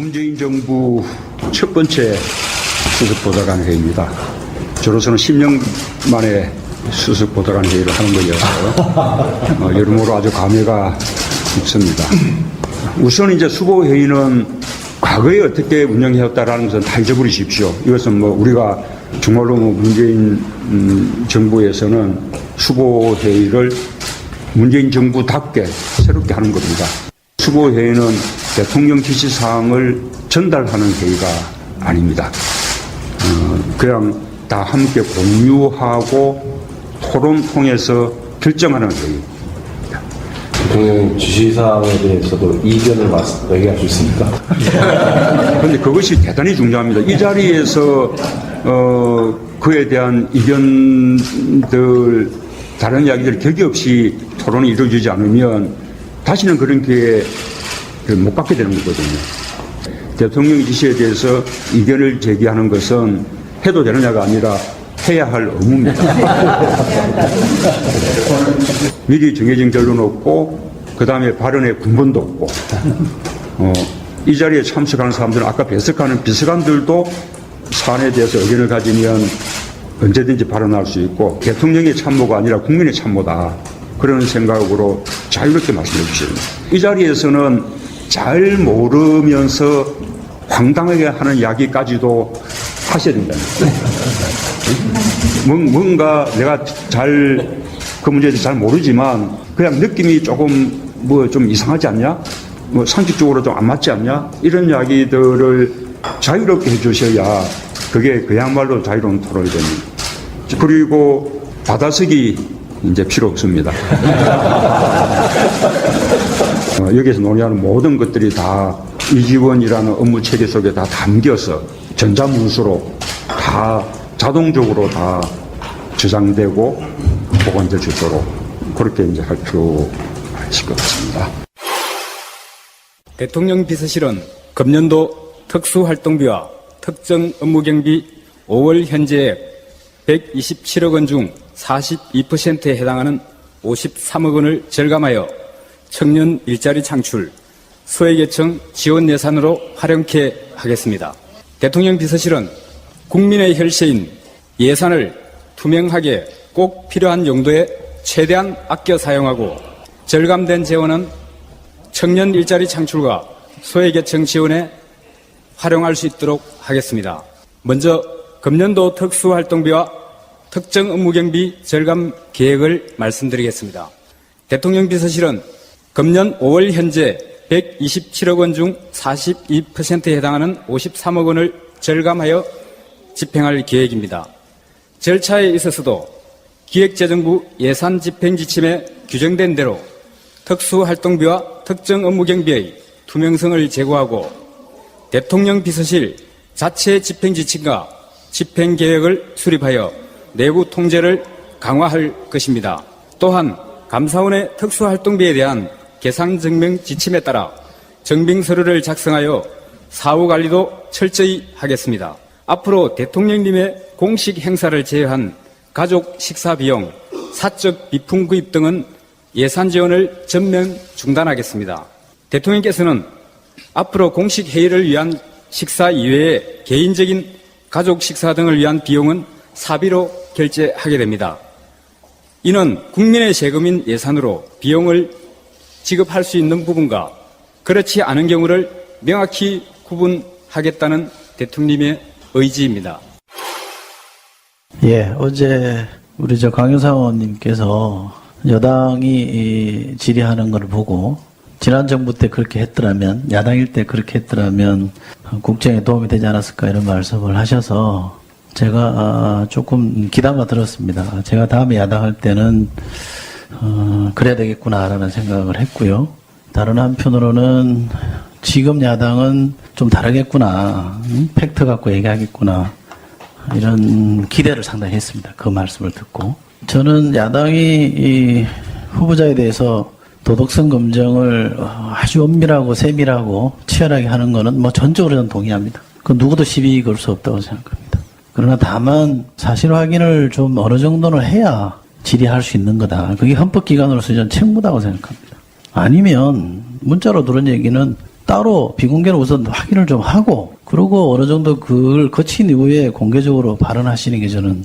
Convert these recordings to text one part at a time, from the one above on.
문재인 정부 첫 번째 수석 보좌관 회의입니다. 저로서는 10년 만에 수석 보좌관 회의를 하는 거여서 어, 여러모로 아주 감회가 깊습니다. 우선 이제 수보 회의는 과거에 어떻게 운영해왔다라는 것은 다 잊어버리십시오. 이것은 뭐 우리가 정말로 뭐 문재인 음, 정부에서는 수보 회의를 문재인 정부답게 새롭게 하는 겁니다. 수보 회의는 대통령 지시 사항을 전달하는 회의가 아닙니다. 어, 그냥 다 함께 공유하고 토론 통해서 결정하는 회의. 대통령 지시사항에 대해서도 이견을 맞- 얘기할 수 있습니까? 그런데 그것이 대단히 중요합니다. 이 자리에서 어, 그에 대한 이견들 다른 이야기들 격이 없이 토론이 이루어지지 않으면 다시는 그런 기회 못 갖게 되는 거거든요. 대통령 지시에 대해서 이견을 제기하는 것은 해도 되느냐가 아니라 해야 할 의무입니다. 미리 정해진 결론 없고 그 다음에 발언의 근본도 없고 어, 이 자리에 참석하는 사람들은 아까 배석하는 비서관들도 사안에 대해서 의견을 가지면 언제든지 발언할 수 있고 대통령의 참모가 아니라 국민의 참모다 그런 생각으로 자유롭게 말씀해 주십니다. 이 자리에서는 잘 모르면서 황당하게 하는 이야기까지도 하셔야. 뭔- 뭔가 내가 잘 그 문제에 대해서 잘 모르지만 그냥 느낌이 조금 뭐 좀 이상하지 않냐? 뭐 상식적으로 좀 안 맞지 않냐? 이런 이야기들을 자유롭게 해주셔야 그게 그야말로 자유로운 토론이 됩니다. 그리고 받아쓰기 이제 필요 없습니다. 어, 여기서 논의하는 모든 것들이 다 이지원이라는 업무 체계 속에 다 담겨서 전자문서로 다 자동적으로 다 저장되고 보관될 수 있도록 그렇게 이제 할 필요가 있을 것 같습니다. 대통령 비서실은 금년도 특수활동비와 특정 업무경비 5월 현재 127억 원 중 42%에 해당하는 53억 원을 절감하여 청년 일자리 창출, 소외계층 지원 예산으로 활용케 하겠습니다. 대통령 비서실은 국민의 혈세인 예산을 투명하게 꼭 필요한 용도에 최대한 아껴 사용하고 절감된 재원은 청년 일자리 창출과 소외계층 지원에 활용할 수 있도록 하겠습니다. 먼저 금년도 특수활동비와 특정 업무경비 절감 계획을 말씀드리겠습니다. 대통령 비서실은 금년 5월 현재 127억 원 중 42%에 해당하는 53억 원을 절감하여 집행할 계획입니다. 절차에 있어서도 기획재정부 예산 집행 지침에 규정된 대로 특수활동비와 특정 업무 경비의 투명성을 제고하고 대통령 비서실 자체 집행 지침과 집행 계획을 수립하여 내부 통제를 강화할 것입니다. 또한 감사원의 특수활동비에 대한 계상 증명 지침에 따라 증빙 서류를 작성하여 사후 관리도 철저히 하겠습니다. 앞으로 대통령님의 공식 행사를 제외한 가족 식사 비용, 사적 비품 구입 등은 예산 지원을 전면 중단하겠습니다. 대통령께서는 앞으로 공식 회의를 위한 식사 이외에 개인적인 가족 식사 등을 위한 비용은 사비로 결제하게 됩니다. 이는 국민의 세금인 예산으로 비용을 지급할 수 있는 부분과 그렇지 않은 경우를 명확히 구분하겠다는 대통령님의 의지입니다. 예, 어제 우리 저 강효상 의원님께서 여당이 이 질의하는 걸 보고 지난 정부 때 그렇게 했더라면 야당일 때 그렇게 했더라면 국정에 도움이 되지 않았을까 이런 말씀을 하셔서 제가 아, 조금 기담아 들었습니다. 제가 다음에 야당할 때는 어, 그래야 되겠구나라는 생각을 했고요. 다른 한편으로는 지금 야당은 좀 다르겠구나, 음? 팩트 갖고 얘기하겠구나 이런 기대를 상당히 했습니다. 그 말씀을 듣고 저는 야당이 이 후보자에 대해서 도덕성 검증을 아주 엄밀하고 세밀하고 치열하게 하는 거는 뭐 전적으로 저는 동의합니다. 그 누구도 시비 걸 수 없다고 생각합니다. 그러나 다만 사실 확인을 좀 어느 정도는 해야 질의할 수 있는 거다. 그게 헌법기관으로서 저는 책무다고 생각합니다. 아니면 문자로 들은 얘기는 따로 비공개로 우선 확인을 좀 하고 그러고 어느 정도 그걸 거친 이후에 공개적으로 발언하시는 게 저는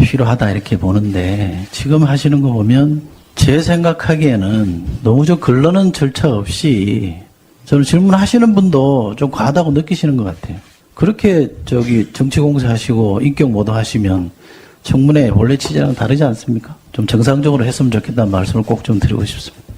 필요하다 이렇게 보는데 지금 하시는 거 보면 제 생각하기에는 너무 좀 걸러는 절차 없이 저는 질문하시는 분도 좀 과하다고 느끼시는 것 같아요. 그렇게 저기 정치공사 하시고 인격 모독 하시면 청문회 원래 취지랑 다르지 않습니까? 좀 정상적으로 했으면 좋겠다는 말씀을 꼭 좀 드리고 싶습니다.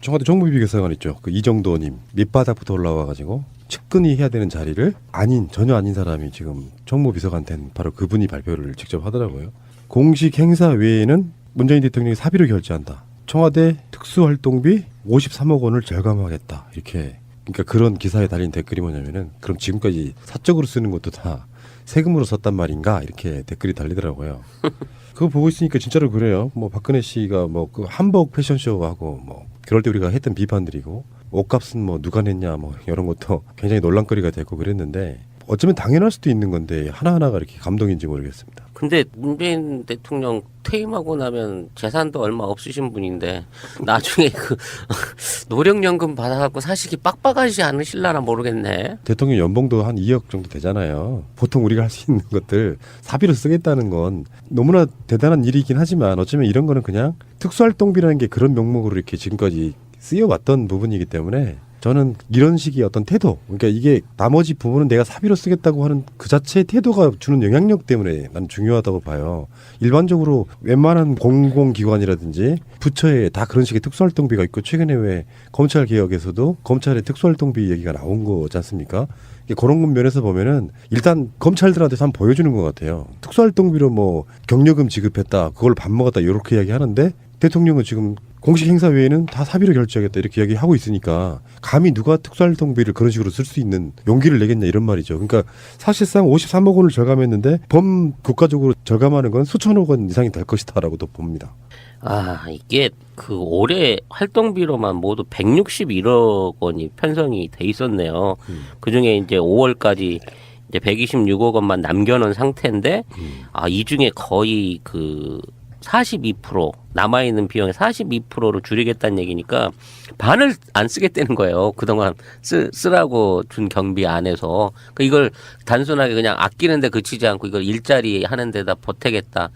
청와대 정무비서관 있죠. 그 이정도님 밑바닥부터 올라와가지고 측근이 해야 되는 자리를 아닌 전혀 아닌 사람이 지금 정무비서관 된 바로 그분이 발표를 직접 하더라고요. 공식 행사 외에는 문재인 대통령이 사비로 결제한다. 청와대 특수활동비 53억 원을 절감하겠다. 이렇게 그러니까 그런 기사에 달린 댓글이 뭐냐면은 그럼 지금까지 사적으로 쓰는 것도 다 세금으로 썼단 말인가 이렇게 댓글이 달리더라고요. 그거 보고 있으니까 진짜로 그래요. 뭐 박근혜 씨가 뭐 그 한복 패션쇼 하고 뭐 그럴 때 우리가 했던 비판들이고 옷값은 뭐 누가 냈냐 뭐 이런 것도 굉장히 논란거리가 됐고 그랬는데 어쩌면 당연할 수도 있는 건데 하나하나가 이렇게 감동인지 모르겠습니다. 근데 문재인 대통령 퇴임하고 나면 재산도 얼마 없으신 분인데 나중에 그 노령연금 받아갖고 사시기 빡빡하지 않으실라나 모르겠네. 대통령 연봉도 한 2억 정도 되잖아요. 보통 우리가 할 수 있는 것들 사비로 쓰겠다는 건 너무나 대단한 일이긴 하지만 어쩌면 이런 거는 그냥 특수활동비라는 게 그런 명목으로 이렇게 지금까지 쓰여왔던 부분이기 때문에 저는 이런 식의 어떤 태도, 그러니까 이게 나머지 부분은 내가 사비로 쓰겠다고 하는 그 자체의 태도가 주는 영향력 때문에 난 중요하다고 봐요. 일반적으로 웬만한 공공기관이라든지 부처에 다 그런 식의 특수활동비가 있고 최근에 왜 검찰 개혁에서도 검찰의 특수활동비 얘기가 나온 거지 않습니까? 그런 면에서 보면은 일단 검찰들한테서 한번 보여주는 것 같아요. 특수활동비로 뭐 경력금 지급했다, 그걸 밥 먹었다 이렇게 이야기하는데 대통령은 지금 공식 행사 외에는 다 사비로 결제하겠다 이렇게 이야기하고 있으니까 감히 누가 특수활동비를 그런 식으로 쓸 수 있는 용기를 내겠냐 이런 말이죠. 그러니까 사실상 53억 원을 절감했는데 범 국가적으로 절감하는 건 수천억 원 이상이 될 것이다라고도 봅니다. 아 이게 그 올해 활동비로만 모두 161억 원이 편성이 돼 있었네요. 그 중에 이제 5월까지 이제 126억 원만 남겨놓은 상태인데 아이 중에 거의 그 42% 남아있는 비용의 42%를 줄이겠다는 얘기니까 반을 안 쓰겠다는 거예요. 그동안 쓰, 쓰라고 준 경비 안에서. 그 이걸 단순하게 그냥 아끼는데 그치지 않고 이걸 일자리 하는 데다 보태겠다.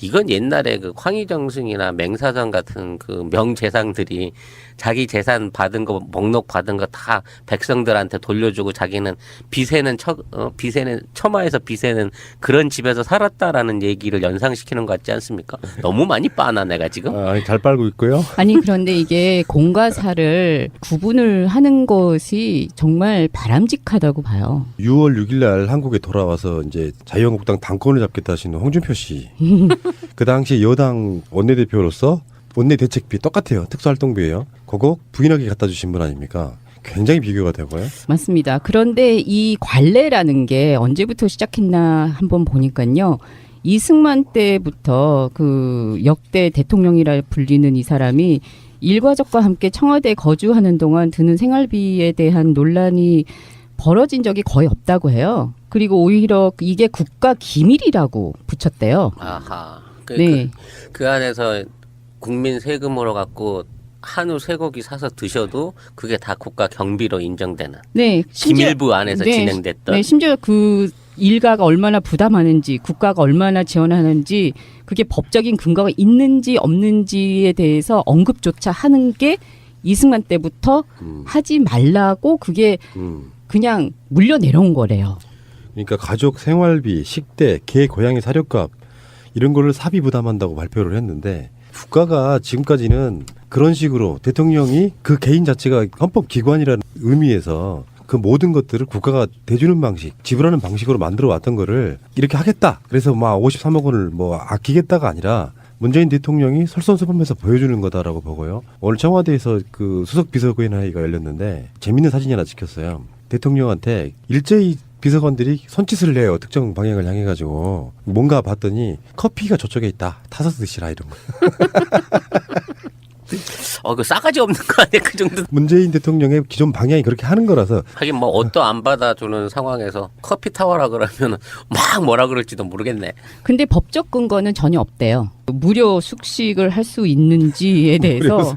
이건 옛날에 그 황희정승이나 맹사장 같은 그 명재상들이 자기 재산 받은 거 목록 받은 거 다 백성들한테 돌려주고 자기는 빚에는 처 어, 빚에는 처마에서 빚에는 그런 집에서 살았다라는 얘기를 연상시키는 것 같지 않습니까? 너무 많이 빠나 내가 지금. 아, 잘 빨고 있고요. 아니 그런데 이게 공과 사를 구분을 하는 것이 정말 바람직하다고 봐요. 6월 6일 날 한국에 돌아와서 이제 자유한국당 당권을 잡겠다 하시는 홍준표 씨. 그 당시 여당 원내대표로서 원내 대책비 똑같아요. 특수활동비예요. 그거 부인하게 갖다 주신 분 아닙니까? 굉장히 비교가 되고요. 맞습니다. 그런데 이 관례라는 게 언제부터 시작했나 한번 보니까요. 이승만 때부터 그 역대 대통령이라 불리는 이 사람이 일과적과 함께 청와대에 거주하는 동안 드는 생활비에 대한 논란이 벌어진 적이 거의 없다고 해요. 그리고 오히려 이게 국가 기밀이라고 붙였대요. 아하. 그, 네. 그, 그 안에서 국민 세금으로 갖고 한우 쇠고기 사서 드셔도 그게 다 국가 경비로 인정되는 네. 심지어- 기밀부 안에서 네, 진행됐던 네, 심지어 그 일가가 얼마나 부담하는지, 국가가 얼마나 지원하는지, 그게 법적인 근거가 있는지 없는지에 대해서 언급조차 하는 게 이승만 때부터 음, 하지 말라고 그게 음. 그냥 물려 내려온 거래요. 그러니까 가족 생활비, 식대, 개 고양이 사료값 이런 거를 사비 부담한다고 발표를 했는데 국가가 지금까지는 그런 식으로 대통령이 그 개인 자체가 헌법 기관이라는 의미에서 그 모든 것들을 국가가 대주는 방식, 지불하는 방식으로 만들어 왔던 거를 이렇게 하겠다. 그래서 막 53억 원을 뭐 아끼겠다가 아니라 문재인 대통령이 설선수범해서 보여주는 거다라고 보고요. 오늘 청와대에서 그 수석 비서관 회의가 열렸는데 재밌는 사진이 하나 찍혔어요. 대통령한테 일제히 비서관들이 손짓을 해요. 특정 방향을 향해 가지고 뭔가 봤더니 커피가 저쪽에 있다. 타서 드시라 이런 거. 어, 그 싸가지 없는 거 아니야? 그 정도. 문재인 대통령의 기존 방향이 그렇게 하는 거라서 하긴 뭐 옷도 안 받아주는 상황에서 커피 타워라 그러면 막 뭐라 그럴지도 모르겠네. 근데 법적 근거는 전혀 없대요. 무료 숙식을 할 수 있는지에 대해서.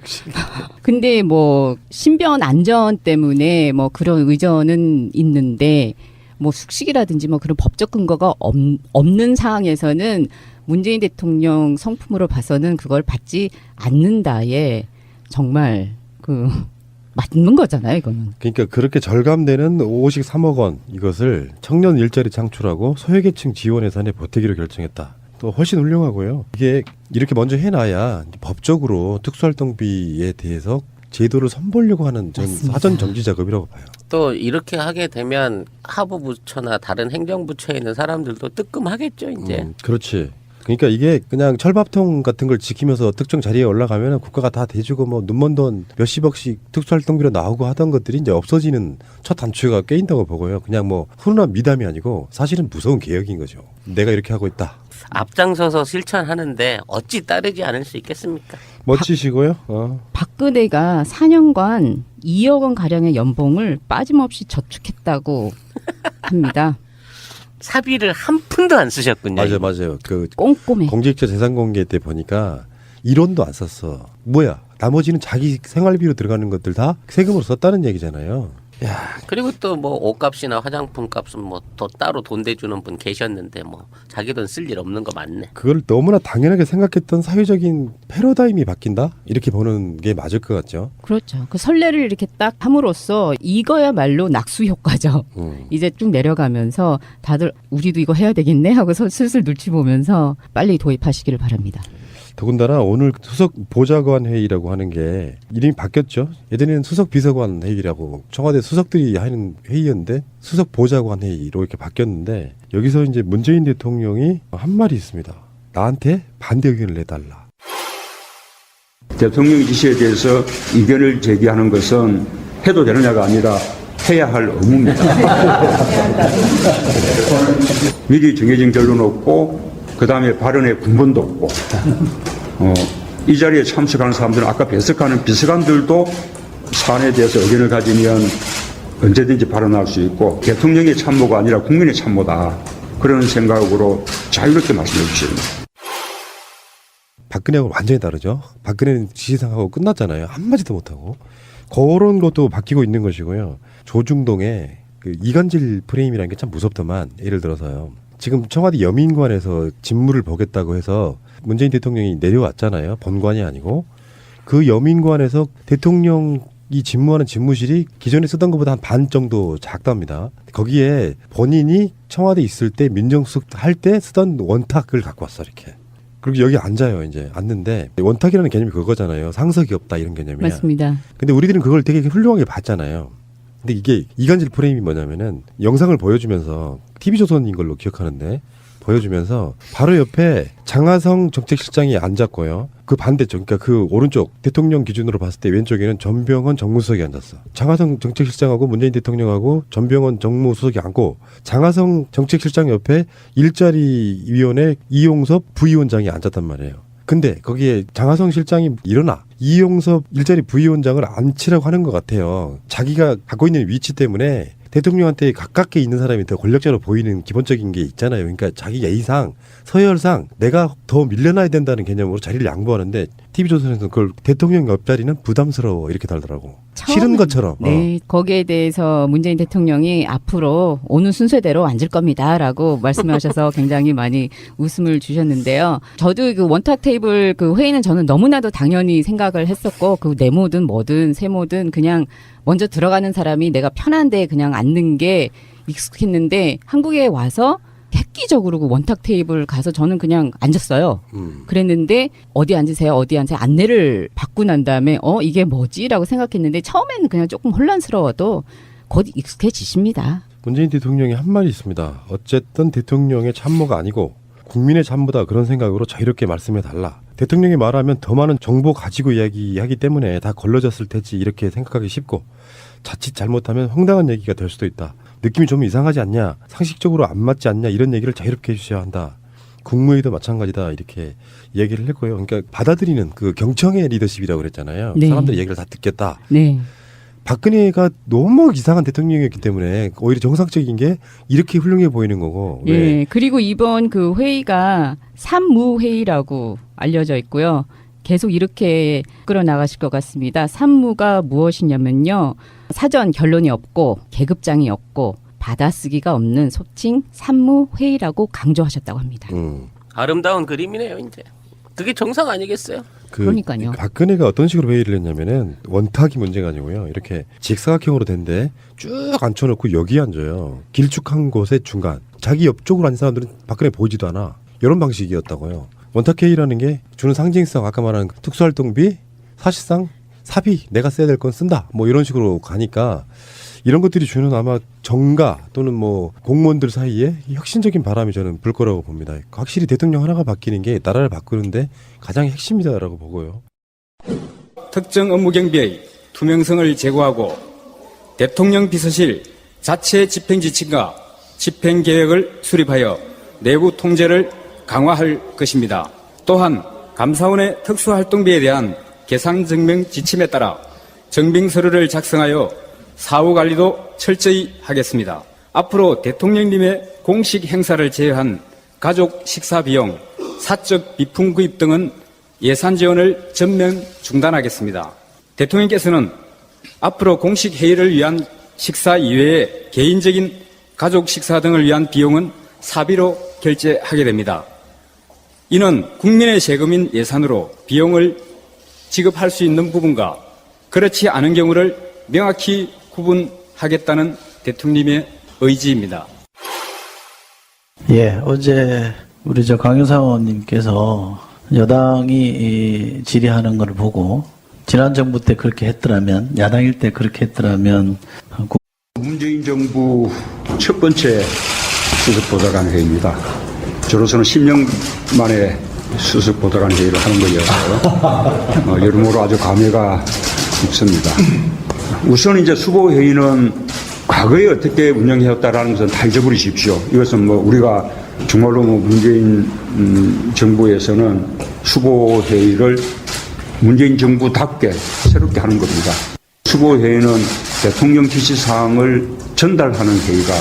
근데 뭐 신변 안전 때문에 뭐 그런 의전은 있는데 뭐 숙식이라든지 뭐 그런 법적 근거가 없, 없는 상황에서는 문재인 대통령 성품으로 봐서는 그걸 받지 않는다에 정말 그 맞는 거잖아요, 이거는. 그러니까 그렇게 절감되는 5식 3억 원 이것을 청년 일자리 창출하고 소외계층 지원 예산에 보태기로 결정했다. 또 훨씬 훌륭하고요. 이게 이렇게 먼저 해놔야 법적으로 특수활동비에 대해서 제도를 선보려고 하는 전 맞습니다. 사전 정지 작업이라고 봐요. 또 이렇게 하게 되면 하부 부처나 다른 행정 부처에 있는 사람들도 뜨끔하겠죠, 이제. 음, 그렇지. 그러니까 이게 그냥 철밥통 같은 걸 지키면서 특정 자리에 올라가면 국가가 다 대주고 뭐 눈먼 돈 몇십억씩 특수활동비로 나오고 하던 것들이 이제 없어지는 첫 단추가 깨인다고 보고요. 그냥 뭐 훈훈한 미담이 아니고 사실은 무서운 개혁인 거죠. 내가 이렇게 하고 있다. 앞장서서 실천하는데 어찌 따르지 않을 수 있겠습니까? 멋지시고요. 어. 박근혜가 4년간 2억 원 가량의 연봉을 빠짐없이 저축했다고 합니다. 사비를 한 푼도 안 쓰셨군요. 맞아요, 맞아요. 그 꼼꼼해. 공직자 재산 공개 때 보니까 1원도 안 썼어. 뭐야? 나머지는 자기 생활비로 들어가는 것들 다 세금으로 썼다는 얘기잖아요. 야, 그리고 또 뭐 옷값이나 화장품 값은 뭐 더 따로 돈 대주는 분 계셨는데 뭐 자기 돈 쓸 일 없는 거 맞네. 그걸 너무나 당연하게 생각했던 사회적인 패러다임이 바뀐다? 이렇게 보는 게 맞을 것 같죠. 그렇죠. 그 선례를 이렇게 딱 함으로써 이거야말로 낙수 효과죠. 음. 이제 쭉 내려가면서 다들 우리도 이거 해야 되겠네 하고서 슬슬 눈치 보면서 빨리 도입하시기를 바랍니다. 더군다나 오늘 수석 보좌관 회의라고 하는 게 이름이 바뀌었죠. 예전에는 수석 비서관 회의라고 청와대 수석들이 하는 회의였는데 수석 보좌관 회의로 이렇게 바뀌었는데 여기서 이제 문재인 대통령이 한 말이 있습니다. 나한테 반대 의견을 내달라. 대통령 지시에 대해서 의견을 제기하는 것은 해도 되느냐가 아니라 해야 할 의무입니다. 미리 정해진 결론 없고 그 다음에 발언의 근본도 없고 어, 이 자리에 참석하는 사람들은 아까 배석하는 비서관들도 사안에 대해서 의견을 가지면 언제든지 발언할 수 있고 대통령의 참모가 아니라 국민의 참모다 그런 생각으로 자유롭게 말씀해 주십니다. 박근혜하고 완전히 다르죠. 박근혜는 지시상하고 끝났잖아요. 한마디도 못하고. 그런 것도 바뀌고 있는 것이고요. 조중동의 그 이간질 프레임이라는 게 참 무섭더만 예를 들어서요. 지금 청와대 여민관에서 직무를 보겠다고 해서 문재인 대통령이 내려왔잖아요. 본관이 아니고 그 여민관에서 대통령 이 직무하는 집무실이 기존에 쓰던 것보다 한 반 정도 작답니다. 거기에 본인이 청와대 있을 때 민정수석 할 때 쓰던 원탁을 갖고 왔어 이렇게. 그리고 여기 앉아요 이제 앉는데 원탁이라는 개념이 그거잖아요. 상석이 없다 이런 개념이야. 맞습니다. 근데 우리들은 그걸 되게 훌륭하게 봤잖아요. 근데 이게 이간질 프레임이 뭐냐면은 영상을 보여주면서 TV조선인 걸로 기억하는데 보여주면서 바로 옆에 장하성 정책실장이 앉았고요. 그 반대쪽, 그러니까 그 오른쪽 대통령 기준으로 봤을 때 왼쪽에는 전병헌 정무수석이 앉았어. 장하성 정책실장하고 문재인 대통령하고 전병헌 정무수석이 앉고 장하성 정책실장 옆에 일자리 위원회 이용섭 부위원장이 앉았단 말이에요. 근데 거기에 장하성 실장이 일어나 이용섭 일자리 부위원장을 앉히라고 하는 것 같아요. 자기가 갖고 있는 위치 때문에 대통령한테 가깝게 있는 사람이 더 권력자로 보이는 기본적인 게 있잖아요. 그러니까 자기 예의상 서열상 내가 더 밀려나야 된다는 개념으로 자리를 양보하는데 TV조선에서 그걸 대통령 옆자리는 부담스러워 이렇게 달더라고. 싫은 것처럼. 어. 네, 거기에 대해서 문재인 대통령이 앞으로 오는 순서대로 앉을 겁니다라고 말씀하셔서 굉장히 많이 웃음을 주셨는데요. 저도 그 원탁 테이블 그 회의는 저는 너무나도 당연히 생각을 했었고 그 네모든 뭐든 세모든 그냥 먼저 들어가는 사람이 내가 편한 데 그냥 앉는 게 익숙했는데 한국에 와서 획기적으로 그 원탁 테이블 가서 저는 그냥 앉았어요. 음. 그랬는데 어디 앉으세요 어디 앉으세요 안내를 받고 난 다음에 어 이게 뭐지라고 생각했는데 처음에는 그냥 조금 혼란스러워도 곧 익숙해지십니다. 문재인 대통령이 한 말이 있습니다. 어쨌든 대통령의 참모가 아니고 국민의 참모다 그런 생각으로 자유롭게 말씀해 달라. 대통령이 말하면 더 많은 정보 가지고 이야기하기 때문에 다 걸러졌을 테지 이렇게 생각하기 쉽고 자칫 잘못하면 황당한 얘기가 될 수도 있다. 느낌이 좀 이상하지 않냐? 상식적으로 안 맞지 않냐? 이런 얘기를 자유롭게 해주셔야 한다. 국무회의도 마찬가지다 이렇게 얘기를 했고요. 그러니까 받아들이는 그 경청의 리더십이라고 그랬잖아요. 네. 사람들의 얘기를 다 듣겠다. 네. 박근혜가 너무 이상한 대통령이었기 때문에 오히려 정상적인 게 이렇게 훌륭해 보이는 거고. 왜? 예. 그리고 이번 그 회의가 산무회의라고 알려져 있고요. 계속 이렇게 끌어나가실 것 같습니다. 산무가 무엇이냐면요. 사전 결론이 없고 계급장이 없고 받아쓰기가 없는 소칭 산무회의라고 강조하셨다고 합니다. 음. 아름다운 그림이네요, 이제. 그게 정상 아니겠어요? 그 그러니까요. 박근혜가 어떤 식으로 회의를 했냐면은 원탁이 문제가 아니고요. 이렇게 직사각형으로 된데 쭉 앉혀놓고 여기 앉아요. 길쭉한 곳의 중간. 자기 옆쪽으로 앉은 사람들은 박근혜 보이지도 않아. 이런 방식이었다고요. 원탁 회의라는 게 주는 상징성 아까 말한 그 특수활동비 사실상 사비 내가 써야 될 건 쓴다. 뭐 이런 식으로 가니까 이런 것들이 주는 아마 정가 또는 뭐 공무원들 사이에 혁신적인 바람이 저는 불 거라고 봅니다. 확실히 대통령 하나가 바뀌는 게 나라를 바꾸는데 가장 핵심이다라고 보고요. 특정 업무 경비의 투명성을 제고하고 대통령 비서실 자체 집행 지침과 집행 계획을 수립하여 내부 통제를 강화할 것입니다. 또한 감사원의 특수활동비에 대한 계산 증명 지침에 따라 정빙 서류를 작성하여 사후 관리도 철저히 하겠습니다. 앞으로 대통령님의 공식 행사를 제외한 가족 식사 비용, 사적 비품 구입 등은 예산 지원을 전면 중단하겠습니다. 대통령께서는 앞으로 공식 회의를 위한 식사 이외에 개인적인 가족 식사 등을 위한 비용은 사비로 결제하게 됩니다. 이는 국민의 세금인 예산으로 비용을 지급할 수 있는 부분과 그렇지 않은 경우를 명확히 구분하겠다는 대통령의 의지입니다. 예, 어제 우리 저 강효상 의원님께서 여당이 이 질의하는 걸 보고 지난 정부 때 그렇게 했더라면 야당일 때 그렇게 했더라면 문재인 정부 첫 번째 수석보좌관 회의입니다. 저로서는 10년 만에 수석보좌관 회의를 하는 거여서 어, 여러모로 아주 감회가 깊습니다. 우선 이제 수보 회의는 과거에 어떻게 운영해왔다라는 것은 다 잊어버리십시오. 이것은 뭐 우리가 정말로 뭐 문재인 음, 정부에서는 수보 회의를 문재인 정부답게 새롭게 하는 겁니다. 수보 회의는 대통령 지시 사항을 전달하는 회의가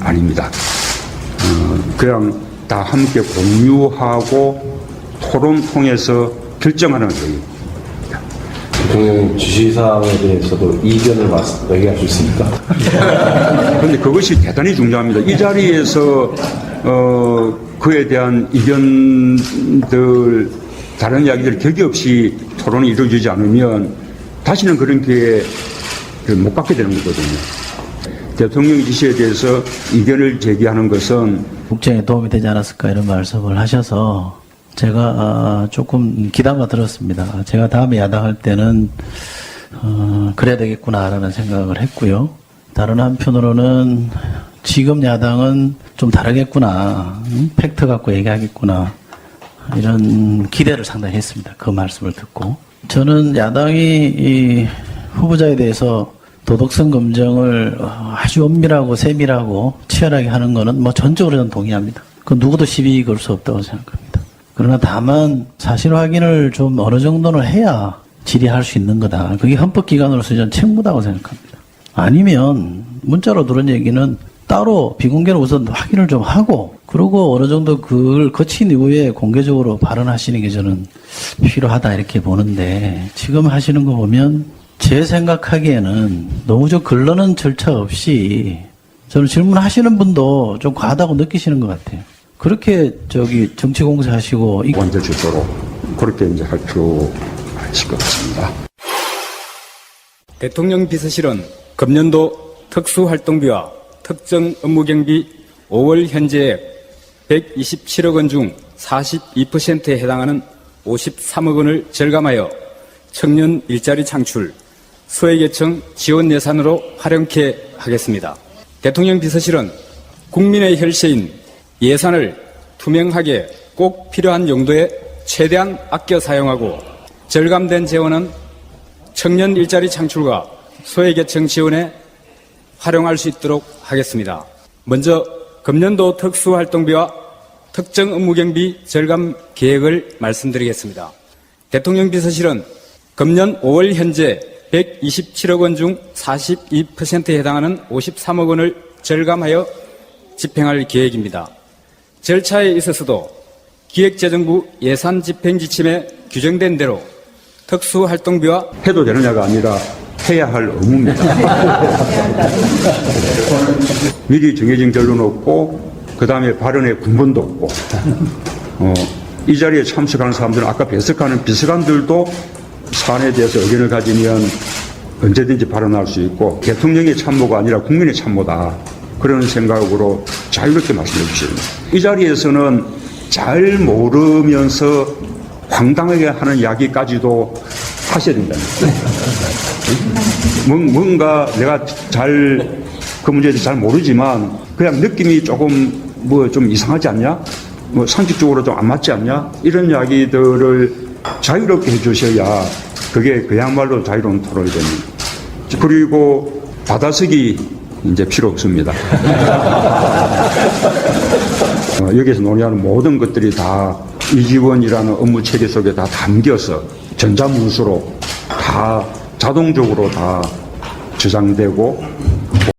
아닙니다. 어, 그냥 다 함께 공유하고 토론 통해서 결정하는 회의. 대통령 지시사항에 대해서도 이견을 맞- 얘기할 수 있습니까? 그런데 그것이 대단히 중요합니다. 이 자리에서 어, 그에 대한 이견들 다른 이야기들 격이 없이 토론이 이루어지지 않으면 다시는 그런 기회 못 갖게 되는 거거든요. 대통령 지시에 대해서 이견을 제기하는 것은 국정에 도움이 되지 않았을까 이런 말씀을 하셔서 제가 아, 조금 기담아 들었습니다. 제가 다음에 야당할 때는 어, 그래야 되겠구나라는 생각을 했고요. 다른 한편으로는 지금 야당은 좀 다르겠구나, 음? 팩트 갖고 얘기하겠구나 이런 기대를 상당히 했습니다. 그 말씀을 듣고 저는 야당이 이 후보자에 대해서 도덕성 검증을 아주 엄밀하고 세밀하고 치열하게 하는 거는 뭐 전적으로 저는 동의합니다. 그 누구도 시비 걸 수 없다고 생각합니다. 그러나 다만 사실 확인을 좀 어느 정도는 해야 질의할 수 있는 거다. 그게 헌법기관으로서 저는 책무다고 생각합니다. 아니면 문자로 들은 얘기는 따로 비공개로 우선 확인을 좀 하고 그러고 어느 정도 그걸 거친 이후에 공개적으로 발언하시는 게 저는 필요하다 이렇게 보는데 지금 하시는 거 보면 제 생각하기에는 너무 저 걸러는 절차 없이 저는 질문하시는 분도 좀 과하다고 느끼시는 것 같아요. 그렇게 저기 정치 공세하시고 이- 원제 주도록 그렇게 이제 할 필요가 있을 것 같습니다. 대통령 비서실은 금년도 특수활동비와 특정 업무경비 5월 현재액 127억 원 중 42%에 해당하는 53억 원을 절감하여 청년 일자리 창출, 소외계층 지원 예산으로 활용케 하겠습니다. 대통령 비서실은 국민의 혈세인 예산을 투명하게 꼭 필요한 용도에 최대한 아껴 사용하고 절감된 재원은 청년 일자리 창출과 소외계층 지원에 활용할 수 있도록 하겠습니다. 먼저 금년도 특수활동비와 특정 업무 경비 절감 계획을 말씀드리겠습니다. 대통령 비서실은 금년 5월 현재 127억 원 중 42%에 해당하는 53억 원을 절감하여 집행할 계획입니다. 절차에 있어서도 기획재정부 예산 집행 지침에 규정된 대로 특수활동비와 해도 되느냐가 아니라 해야 할 의무입니다. 미리 정해진 결론 없고 그 다음에 발언의 근본도 없고 어, 이 자리에 참석하는 사람들은 아까 배석하는 비서관들도 사안에 대해서 의견을 가지면 언제든지 발언할 수 있고 대통령의 참모가 아니라 국민의 참모다 그런 생각으로 자유롭게 말씀해 주십니다. 이 자리에서는 잘 모르면서 황당하게 하는 이야기까지도 하셔야 된다는 거예요. 뭔- 뭔가 내가 잘 그 문제에 대해서 잘 모르지만 그냥 느낌이 조금 뭐 좀 이상하지 않냐? 뭐 상식적으로 좀 안 맞지 않냐? 이런 이야기들을 자유롭게 해주셔야 그게 그야말로 자유로운 토론이 됩니다. 그리고 받아쓰기 이제 필요 없습니다. 어, 여기서 논의하는 모든 것들이 다 이지원이라는 업무 체계 속에 다 담겨서 전자문서로 다 자동적으로 다 저장되고